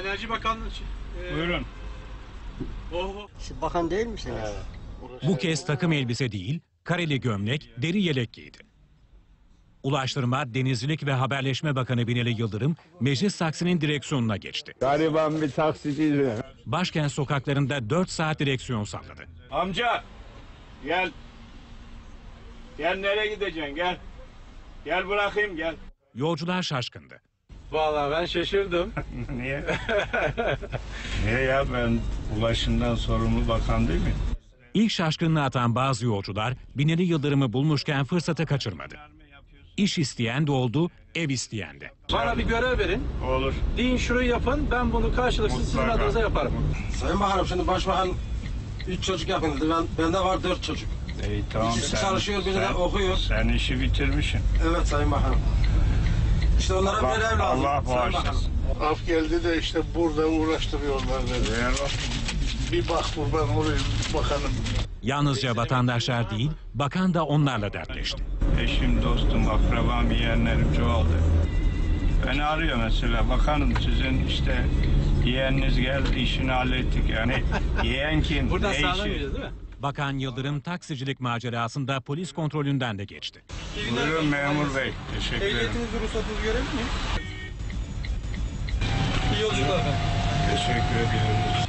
Enerji Bakanlığı. E, Buyurun. Oh, oh. Siz bakan değil misiniz? Bu kez takım elbise değil, kareli gömlek, deri yelek giydi. Ulaştırma, Denizcilik ve Haberleşme Bakanı Binali Yıldırım, meclis taksinin direksiyonuna geçti. Gariban bir taksiciydi. Başkent sokaklarında 4 saat direksiyon salladı. Amca gel. Gel nereye gideceksin gel. Gel bırakayım gel. Yolcular şaşkındı. Vallahi ben şaşırdım. Niye? Niye ya ben ulaşımdan sorumlu bakan değil mi? İlk şaşkınlığı atan bazı yolcular Binali Yıldırım'ı bulmuşken fırsatı kaçırmadı. İş isteyen de oldu, ev isteyen de. Bana bir görev verin. Olur. Deyin şurayı yapın. Ben bunu karşılıksız sizin Mutlaka. adınıza yaparım. Sayın Bakanım şimdi başbakan 3 çocuk yapıldı. Ben, bende var 4 çocuk. İyi tamam sen, çalışıyor, biri de okuyor. Sen işi bitirmişsin. Evet Sayın Bakanım. İşte onlara bir ev lazım. Allah bağışlasın. Af geldi de işte burada uğraştırıyorlar bak. Bir bak buradan oraya bakanım. Yalnızca vatandaşlar değil, bakan da onlarla dertleşti. Eşim, dostum, akrabam, yeğenlerim çoğaldı. Beni arıyor mesela. Bakanım sizin işte yeğeniniz geldi işini hallettik. Yani yeğen kim? Buradan gireceğiz değil mi? Bakan Yıldırım taksicilik macerasında polis kontrolünden de geçti. Buyurun memur bey. Teşekkür ederim. Ehliyetinizi, ruhsatınızı görebilir miyim? İyi yolculuklar efendim. Teşekkür ediyorum.